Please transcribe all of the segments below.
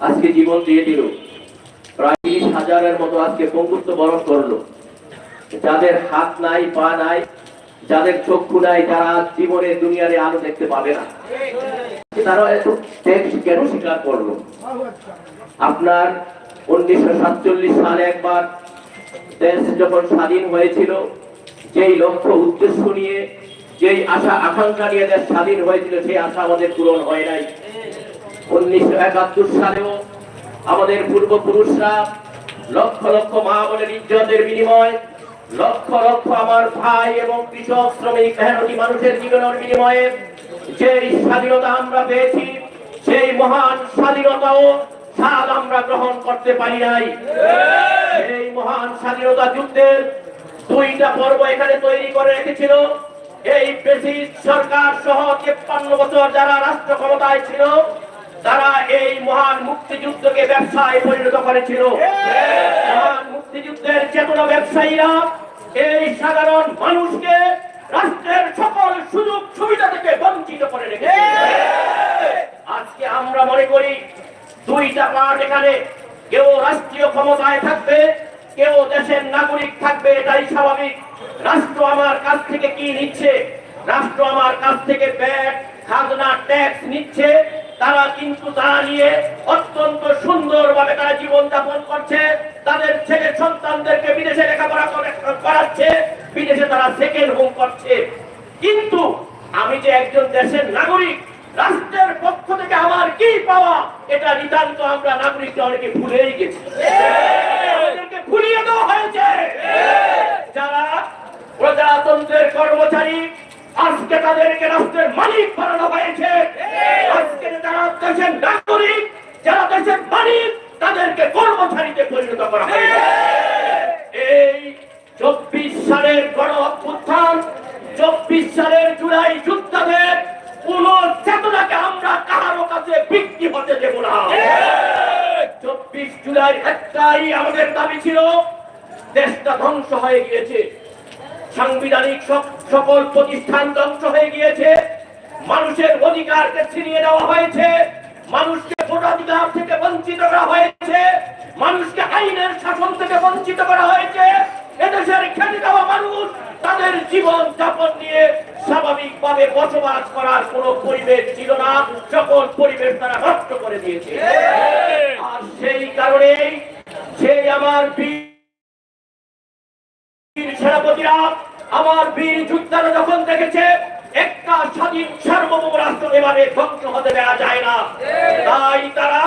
আজকে জীবন দিয়ে দিল। প্রায় তিরিশ হাজারের মতো আজকে বন্ধুত্ব বরণ করল। যাদের হাত নাই, পা নাই, যাদের চক্ষু নাই যারা জীবনে দুনিয়ারে আলো দেখতে পাবে না। তারা এত ত্যাগ কেন স্বীকার করল? আপনার উনিশশো সাতচল্লিশ সালে একবার দেশ যখন স্বাধীন হয়েছিল, যেই লক্ষ্য, উদ্দেশ্য নিয়ে, যেই আশা, আকাঙ্ক্ষা নিয়ে দেশ স্বাধীন হয়েছিল, সেই আশা আমাদের পূরণ হয় নাই। উনিশশো একাত্তর সালেও আমাদের পূর্বপুরুষরা লক্ষ লক্ষ মা ইজ্জতের বিনিময়, লক্ষ লক্ষ আমার ভাই এবং কৃষক, শ্রমিক, মেহনতি মানুষের জীবনের বিনিময়ে যে স্বাধীনতা আমরা পেয়েছি, সেই মহান স্বাধীনতাও স্বাদ আমরা গ্রহণ করতে পারি নাই। এই মহান স্বাধীনতা যুদ্ধের দুইটা পর্ব এখানে তৈরি করে রেখেছিল। এই ব্রিটিশ সরকার সহ তেপ্পান্ন বছর যারা রাষ্ট্র ক্ষমতায় ছিল তারা এই মহান মুক্তিযুদ্ধকে ব্যবসায় পরিণত করেছিল মহান মুক্তিযুদ্ধের চেতনা ব্যবসায়ীরা এই সাধারণ মানুষকে রাষ্ট্রের সকল সুযোগ সুবিধা থেকে বঞ্চিত করে রেখেছে। আজকে আমরা মনে করি দুইটা পার্ট এখানে কেউ রাষ্ট্রীয় ক্ষমতায় থাকবে কেউ দেশের নাগরিক থাকবে এটাই স্বাভাবিক। রাষ্ট্র আমার কাছ থেকে কি নিচ্ছে? রাষ্ট্র আমার কাছ থেকে ব্যাগ খাজনা ট্যাক্স নিচ্ছে। তারা কিন্তু তারা নিয়ে অত্যন্ত সুন্দরভাবে তারা জীবন যাপন করছে। তাদের ছেলে সন্তানদেরকে বিদেশে লেখাপড়া করে- করাচ্ছে। বিদেশে তারা সেকেন্ড হোম করছে। কিন্তু আমি যে একজন দেশের নাগরিক, রাষ্ট্রের পক্ষ থেকে আমার কি পাওয়া, এটা নিতান্ত আমরা নাগরিকরা অনেকে ভুলেই গেছি। ভুলিয়ে দেওয়া হয়েছে। যারা প্রজাতন্ত্রের কর্মচারী আজকে তাদেরকে রাষ্ট্রের মালিক বানানো হয়েছে। আজকে যারা দেশের নাগরিক যারা দেশের মালিক তাদেরকে কর্মচারীতে পরিণত করা হয়েছে। এই। চব্বিশ সালের গণ অভ্যুত্থান চব্বিশ সালের জুলাই যুদ্ধের কোন চেতনাকে আমরা কারও কাছে বিক্রি হতে দেব না। চব্বিশ জুলাই একটাই আমাদের দাবি ছিল দেশটা ধ্বংস হয়ে গিয়েছে। সাংবিধানিক সক- সকল প্রতিষ্ঠান ধ্বংস হয়ে গিয়েছে। মানুষের অধিকারকে ছিনিয়ে নেওয়া হয়েছে। মানুষকে ভোটাধিকার থেকে বঞ্চিত করা হয়েছে। মানুষকে আইনের শাসন থেকে বঞ্চিত করা হয়েছে। এদেশের খেটে দেওয়া মানুষ তাদের জীবন যাপন নিয়ে স্বাভাবিকভাবে বসবাস করার কোনো পরিবেশ ছিল না। সকল পরিবেশ তারা নষ্ট করে দিয়েছে। আর সেই কারণেই সেই আমার বীর সেনাপতিরা আমার বীর যোদ্ধারা যখন দেখেছে, একটা স্বাধীন সার্বভৌম রাষ্ট্র এভাবে ধ্বংস হতে দেওয়া যায় না। তাই তারা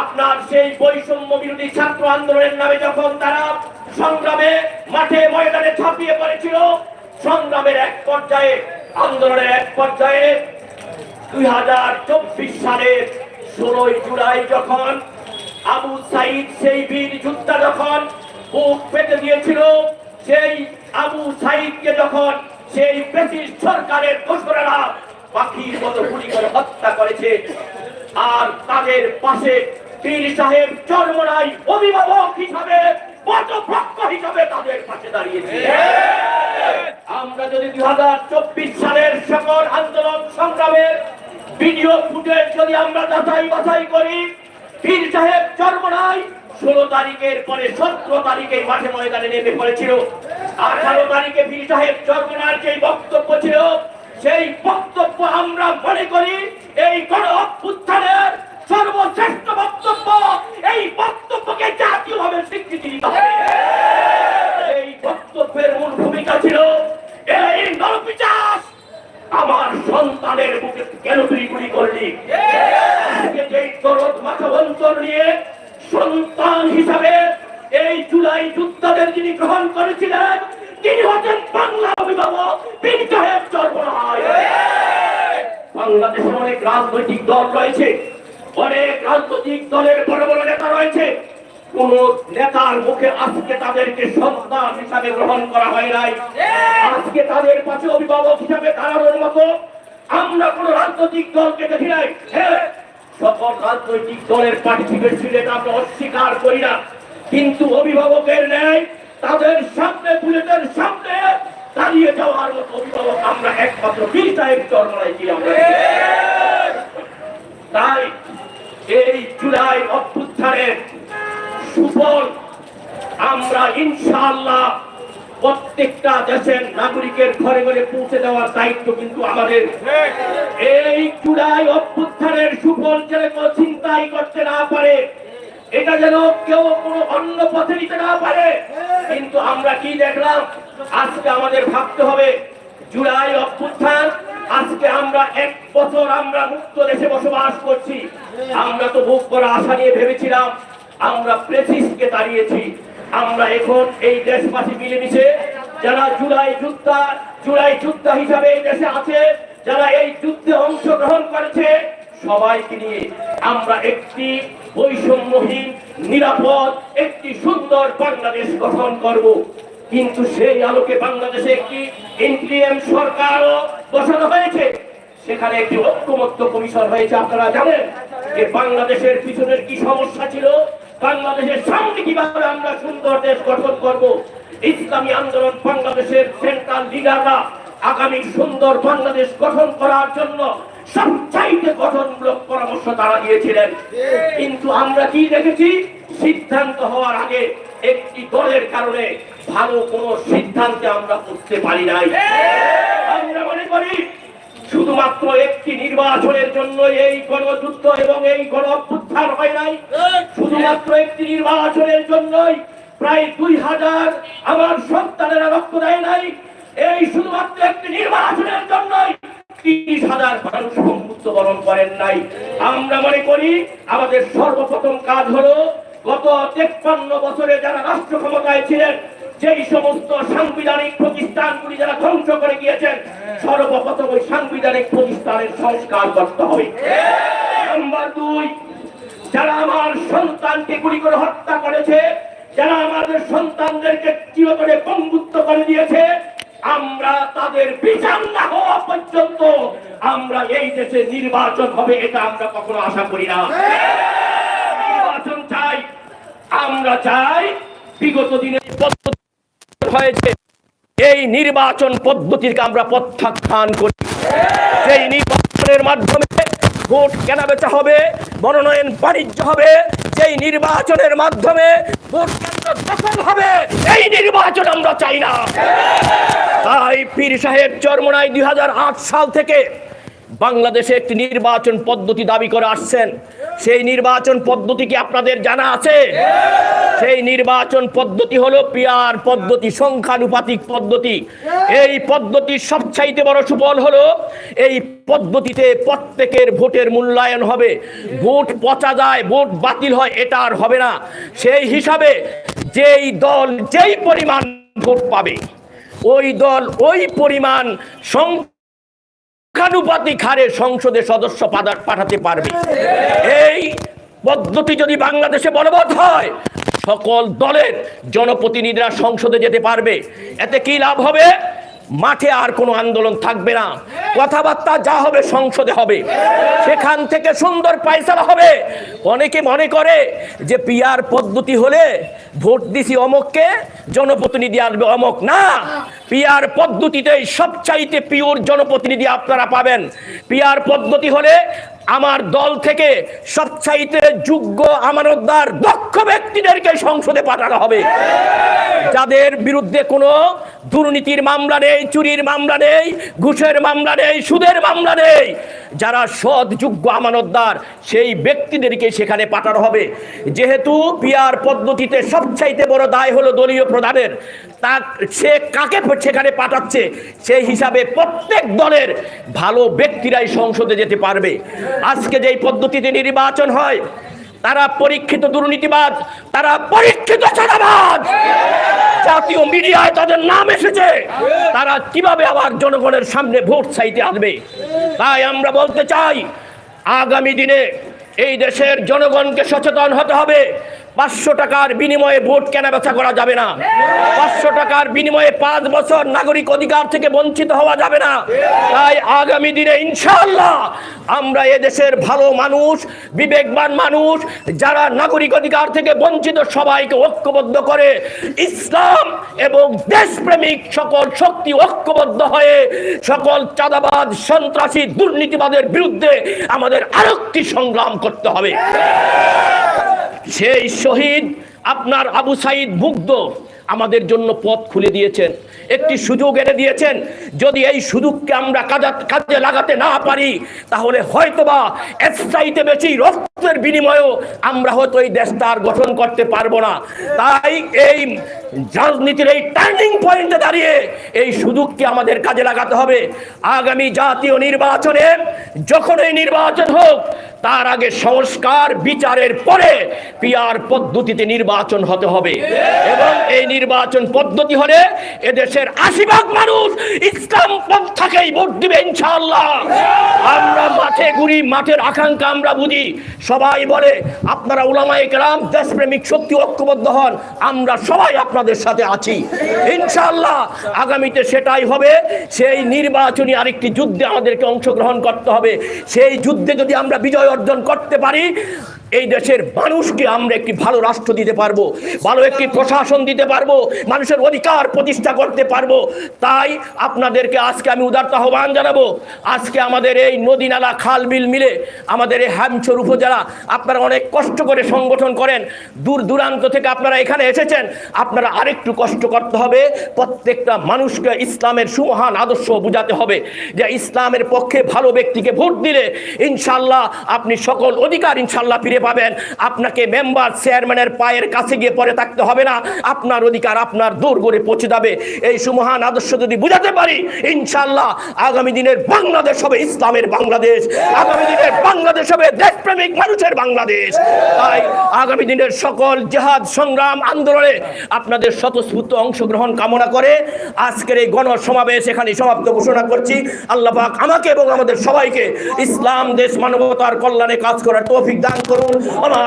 আপনার সেই বৈষম্য বিরোধী ছাত্র আন্দোলনের নামে যখন তারা সংগ্রামে মাঠে ময়দানে ছাপিয়ে পড়েছিল, সংগ্রামের এক পর্যায়ে, আন্দোলনের এক পর্যায়ে দুই হাজার চব্বিশ সালের ষোলোই জুলাই যখন আবু সাইদ সেই বীর যোদ্ধা যখন বুক পেতে দিয়েছিল, সেই আবু সাইদকে যখন সেই ব্রিটিশ সরকারের ঘোষণারা পাখির মতো গুলি করে হত্যা করেছে, আর তাদের পাশে পীর সাহেব চরমনাই অভিভাবক হিসাবে ষোলো তারিখের পরে সতেরো তারিখে মাঠে ময়দানে নেমে পড়েছিল। আঠারো তারিখে পীর সাহেব যে বক্তব্য ছিল, সেই বক্তব্য আমরা মনে করি এই গণ অভ্যুত্থানের সর্বশ্রেষ্ঠ বক্তব্য। এই বক্তব্যকে জাতীয়ভাবে স্বীকৃতি এই বক্তব্যের মূল ভূমিকা ছিল, এই নরপিচাস আমার সন্তানের বুকে কেন তুই গুলি করলি? যে দরদ মাথা অন্তর নিয়ে সন্তান হিসাবে এই জুলাই যুদ্ধদের যিনি গ্রহণ করেছিলেন, তিনি হচ্ছেন বাংলা অভিভাবক চর্বরায় বাংলাদেশে অনেক রাজনৈতিক দল রয়েছে, অনেক রাজনৈতিক দলের বড় বড় নেতা রয়েছে। কোন নেতার মুখে আজকে তাদেরকে সন্তান হিসাবে গ্রহণ করা হয় নাই। আজকে তাদের পাশে অভিভাবক হিসাবে দাঁড়ানোর মতো আমরা কোন রাজনৈতিক দলকে দেখি নাই। সকল রাজনৈতিক দলের পার্টিসিপেট ছিল এটা আমরা অস্বীকার করি না। কিন্তু অভিভাবকের ন্যায় তাদের সামনে, বুলেটের সামনে দাঁড়িয়ে যাওয়ার মতো অভিভাবক আমরা একমাত্র বীর সাহেব চরমলাই ছিলাম তাই এই জুলাই অভ্যুত্থানের সুফল আমরা ইনশাআল্লাহ প্রত্যেকটা দেশের নাগরিকের ঘরে ঘরে পৌঁছে দেওয়ার দায়িত্ব কিন্তু আমাদের। এই জুলাই অভ্যুত্থানের সুফল যেন চিন্তাই করতে না পারে এটা যেন কেউ কোনো অন্য পথে নিতে না পারে। কিন্তু আমরা কি দেখলাম? আজকে আমাদের ভাবতে হবে, জুলাই অভ্যুত্থান, আজকে আমরা এক বছর আমরা মুক্ত দেশে বসবাস করছি। আমরা তো বুক করা আশা নিয়ে ভেবেছিলাম, আমরা প্রেসিসকে দাঁড়িয়েছি আমরা এখন এই দেশবাসী মিলেমিশে যারা জুলাই যুদ্ধা জুলাই যুদ্ধা হিসাবে এই দেশে আছে, যারা এই যুদ্ধে অংশগ্রহণ করেছে, সবাইকে নিয়ে আমরা একটি বৈষম্যহীন, নিরাপদ একটি সুন্দর বাংলাদেশ গঠন করব। কিন্তু সেই আলোকে বাংলাদেশে একটি ইন্টিরিয়াম সরকারও বসানো হয়েছে। সেখানে একটি ঐক্যমত্য কমিশন হয়েছে, আপনারা জানেন যে বাংলাদেশের পিছনের কি সমস্যা ছিল? বাংলাদেশের সামনে কীভাবে আমরা সুন্দর দেশ গঠন করব? ইসলামী আন্দোলন বাংলাদেশের সেন্ট্রাল লিডাররা আগামী সুন্দর বাংলাদেশ গঠন করার জন্য সবচাইতে গঠনমূলক পরামর্শ তারা দিয়েছিলেন। কিন্তু আমরা কি দেখেছি? সিদ্ধান্ত হওয়ার আগে একটি দলের কারণে ভালো কোনো সিদ্ধান্তে আমরা করতে পারি নাই। আমরা মনে করি শুধুমাত্র একটি নির্বাচনের জন্য এই গণযুদ্ধ এবং এই গণ অভ্যুত্থান হয় নাই। শুধুমাত্র একটি নির্বাচনের জন্যই প্রায় দুই হাজার আমার সন্তানেরা রক্ত দেয় নাই। এই শুধুমাত্র একটি নির্বাচনের জন্যই তিরিশ হাজার মানুষ মৃত্যুবরণ করেন নাই। আমরা মনে করি আমাদের সর্বপ্রথম কাজ হলো গত তেপ্পান্ন বছরে যারা রাষ্ট্র ক্ষমতায় ছিলেন, যেই সমস্ত সাংবিধানিক প্রতিষ্ঠানগুলি যারা ধ্বংস করে গিয়েছেন, সর্বপ্রথম ওই সাংবিধানিক প্রতিষ্ঠানের সংস্কার করতে হবে। নাম্বার দুই, যারা আমার সন্তানকে গুলি করে হত্যা করেছে, যারা আমাদের সন্তানদেরকে চিরতরে পঙ্গুত্ব করে দিয়েছে আমরা তাদের বিচার না হওয়া পর্যন্ত আমরা এই দেশে নির্বাচন হবে, এটা আমরা কখনো আশা করি না। নির্বাচন চাই, আমরা চাই বিগত দিনে হয়েছে, এই নির্বাচন পদ্ধতিকে আমরা প্রত্যাখ্যান করি। সেই নির্বাচনের মাধ্যমে ভোট কেনাবেচা হবে, মনোনয়ন বাণিজ্য হবে সেই নির্বাচনের মাধ্যমে ভোট দখল হবে, এই নির্বাচন আমরা চাই না। তাই পীর সাহেব চরমনাই দুই সাল থেকে বাংলাদেশে একটি নির্বাচন পদ্ধতি দাবি করে আসছেন। সেই নির্বাচন পদ্ধতি কি আপনাদের জানা আছে? সেই নির্বাচন পদ্ধতি হলো পিয়ার পদ্ধতি, সংখ্যানুপাতিক পদ্ধতি। এই পদ্ধতির সবচাইতে বড় সুফল হলো, এই পদ্ধতিতে প্রত্যেকের ভোটের মূল্যায়ন হবে। ভোট পচা যায়, ভোট বাতিল হয়, এটা আর হবে না। সেই হিসাবে যেই দল যেই পরিমাণ ভোট পাবে, ওই দল ওই পরিমাণ সংখ্যানুপাতিক হারে সংসদে সদস্য পাঠাতে পারবে। এই পদ্ধতি যদি বাংলাদেশে বলবৎ হয়, সকল দলের জনপ্রতিনিধিরা সংসদে যেতে পারবে। এতে কি লাভ হবে? মাঠে আর কোনো আন্দোলন থাকবে না। কথাবার্তা যা হবে সংসদে হবে। সেখান থেকে সুন্দর পায়সালা হবে। অনেকে মনে করে যে পিয়ার পদ্ধতি হলে ভোট দিছি অমককে, জনপ্রতিনিধি আসবে অমক। না, পিয়ার পদ্ধতিতে সবচাইতে পিওর জনপ্রতিনিধি আপনারা পাবেন। পিয়ার পদ্ধতি হলে আমার দল থেকে সবচাইতে যোগ্য আমানতদার দক্ষ ব্যক্তিদেরকে সংসদে পাঠানো হবে। যাদের বিরুদ্ধে কোনো দুর্নীতির মামলা নেই, চুরির মামলা নেই, ঘুষের মামলা নেই, সুদের মামলা নেই যারা সৎ যোগ্য আমানতদার, সেই ব্যক্তিদেরকে সেখানে পাঠানো হবে। যেহেতু পিয়ার পদ্ধতিতে সবচাইতে বড় দায় হলো দলীয় প্রধানের, তা সে কাকে সেখানে পাঠাচ্ছে, সেই হিসাবে প্রত্যেক দলের ভালো ব্যক্তিরাই সংসদে যেতে পারবে। আজকে যেই পদ্ধতিতে নির্বাচন হয়, তারা পরীক্ষিত দুর্নীতিবাদ তারা পরীক্ষিত জাতীয় মিডিয়ায় তাদের নাম এসেছে। তারা কীভাবে আবার জনগণের সামনে ভোট চাইতে আসবে? তাই আমরা বলতে চাই আগামী দিনে এই দেশের জনগণকে সচেতন হতে হবে। পাঁচশো টাকার বিনিময়ে ভোট কেনা বেচা করা যাবে না। পাঁচশো টাকার বিনিময়ে পাঁচ বছর নাগরিক অধিকার থেকে বঞ্চিত হওয়া যাবে না। তাই আগামী দিনে ইনশাল্লাহ আমরা এদেশের ভালো মানুষ, বিবেকবান মানুষ, যারা নাগরিক অধিকার থেকে বঞ্চিত সবাইকে ঐক্যবদ্ধ করে ইসলাম এবং দেশপ্রেমিক সকল শক্তি ঐক্যবদ্ধ হয়ে সকল চাঁদাবাদ সন্ত্রাসী, দুর্নীতিবাদের বিরুদ্ধে আমাদের আরেকটি সংগ্রাম করতে হবে। সেই শহীদ আপনার আবু সাইদ মুগ্ধ আমাদের জন্য পথ খুলে দিয়েছেন, একটি সুযোগ এনে দিয়েছেন, যদি এই সুযোগকে আমরা কাজা- লাগাতে না পারি, তাহলে হয়তোবা চাইতে বেশি রক্তের বিনিময়েও আমরা হয়তো এই দেশটা আর গঠন করতে পারব না। তাই এই রাজনীতির এই টার্নিং পয়েন্টে দাঁড়িয়ে এই সুযোগকে আমাদের কাজে লাগাতে হবে। আগামী জাতীয় নির্বাচনে যখন এই নির্বাচন হোক তার আগে সংস্কার বিচারের পরে পিয়ার পদ্ধতিতে নির্বাচন হতে হবে। এবং এই নির্বাচন পদ্ধতি হলে এদেশের আশি ভাগ মানুষ ইসলাম পন্থাকেই ভোট দিবে ইনশাআল্লাহ। আমরা মাঠে ঘুরি, মাঠের আকাঙ্ক্ষা আমরা বুঝি। সবাই বলে, আপনারা উলামায়ে কেরাম, দেশপ্রেমিক, শক্তি, ঐক্যবদ্ধ হন। আমরা সবাই আপনাদের সাথে আছি। ইনশাআল্লাহ, আগামীতে সেটাই হবে। সেই নির্বাচনী আরেকটি যুদ্ধে আমাদেরকে অংশগ্রহণ করতে হবে। সেই যুদ্ধে যদি আমরা বিজয় অর্জন করতে পারি। এই দেশের মানুষকে আমরা একটি ভালো রাষ্ট্র দিতে পারব, ভালো একটি প্রশাসন দিতে পারব, মানুষের অধিকার প্রতিষ্ঠা করতে পারব। তাই আপনাদেরকে আজকে আমি উদারত আহ্বান জানাব, আজকে আমাদের এই নদী নালা খাল বিল মিলে আমাদের এই হ্যামচর উপজেলা আপনারা অনেক কষ্ট করে সংগঠন করেন। দূর দূরান্ত থেকে আপনারা এখানে এসেছেন, আপনারা আরেকটু কষ্ট করতে হবে। প্রত্যেকটা মানুষকে ইসলামের সুমহান আদর্শ বোঝাতে হবে যে ইসলামের পক্ষে ভালো ব্যক্তিকে ভোট দিলে ইনশাল্লাহ আপনি সকল অধিকার ইনশাল্লাহ ফিরে পাবেন। আপনাকে মেম্বার চেয়ারম্যানের পায়ের কাছে গিয়ে পরে থাকতে হবে না। আপনার অধিকার আপনার দূর করে পৌঁছে যাবে। এই সুমহান আদর্শ যদি বুঝাতে পারি ইনশাল্লাহ আগামী দিনের বাংলাদেশ হবে ইসলামের বাংলাদেশ। আগামী দিনের বাংলাদেশ হবে দেশপ্রেমিক মানুষের বাংলাদেশ। তাই আগামী দিনের সকল জেহাদ সংগ্রাম আন্দোলনে আপনাদের স্বতঃস্ফূর্ত অংশগ্রহণ কামনা করে আজকের এই গণ সমাবেশ এখানে সমাপ্ত ঘোষণা করছি। আল্লাহ পাক আমাকে এবং আমাদের সবাইকে ইসলাম, দেশ মানবতার কল্যাণে কাজ করার তৌফিক দান করুন। Hello.